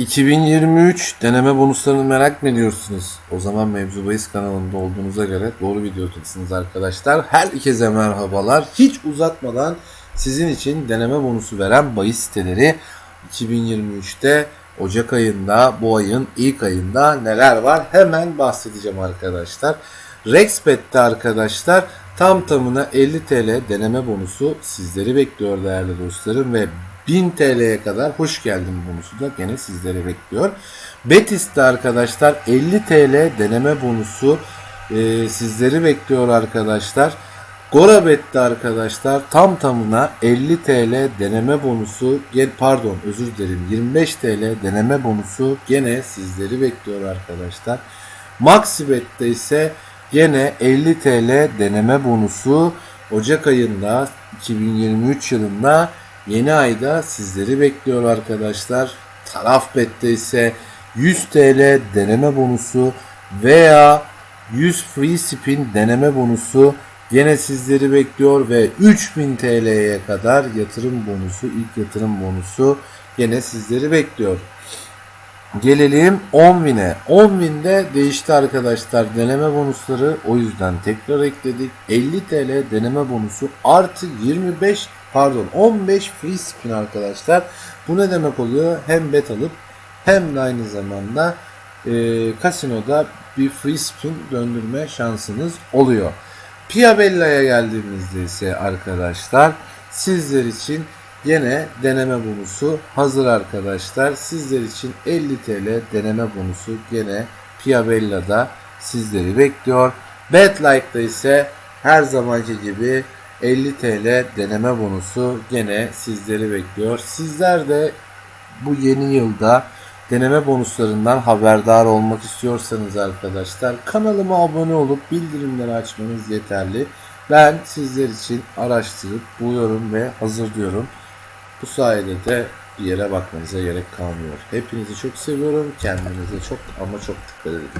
2023 deneme bonuslarını merak mı ediyorsunuz? O zaman Mevzu Bahis kanalında olduğunuza göre doğru videodasınız arkadaşlar. Herkese merhabalar. Hiç uzatmadan sizin için deneme bonusu veren bahis siteleri 2023'te Ocak ayında bu ayın ilk ayında neler var hemen bahsedeceğim arkadaşlar. Rexbet'te arkadaşlar tam tamına 50 TL deneme bonusu sizleri bekliyor değerli dostlarım ve 1000 TL'ye kadar hoş geldin bonusu da gene sizleri bekliyor. Betis'te arkadaşlar 50 TL deneme bonusu e, sizleri bekliyor arkadaşlar. Gorabet'te arkadaşlar tam tamına 50 TL deneme bonusu pardon özür dilerim 25 TL deneme bonusu gene sizleri bekliyor arkadaşlar. Maxibet'te ise gene 50 TL deneme bonusu Ocak ayında 2023 yılında yeni ayda sizleri bekliyor arkadaşlar. Taraf Bet'te ise 100 TL deneme bonusu veya 100 free spin deneme bonusu Yine sizleri bekliyor ve 3000 TL'ye kadar yatırım bonusu, ilk yatırım bonusu yine sizleri bekliyor. Gelelim 10.000'e. 10.000'de değişti arkadaşlar deneme bonusları. O yüzden tekrar ekledik. 50 TL deneme bonusu artı 25 pardon 15 free spin arkadaşlar. Bu ne demek oluyor? Hem bet alıp hem de aynı zamanda e, kasinoda bir free spin döndürme şansınız oluyor. Piabella'ya geldiğimizde ise arkadaşlar sizler için yine deneme bonusu hazır arkadaşlar. Sizler için 50 TL deneme bonusu yine Piabella'da sizleri bekliyor. BetLike'da ise her zamanki gibi 50 TL deneme bonusu gene sizleri bekliyor. Sizler de bu yeni yılda deneme bonuslarından haberdar olmak istiyorsanız arkadaşlar kanalıma abone olup bildirimleri açmanız yeterli. Ben sizler için araştırıp buluyorum ve hazırlıyorum. Bu sayede de bir yere bakmanıza gerek kalmıyor. Hepinizi çok seviyorum. Kendinize çok ama çok dikkat edin.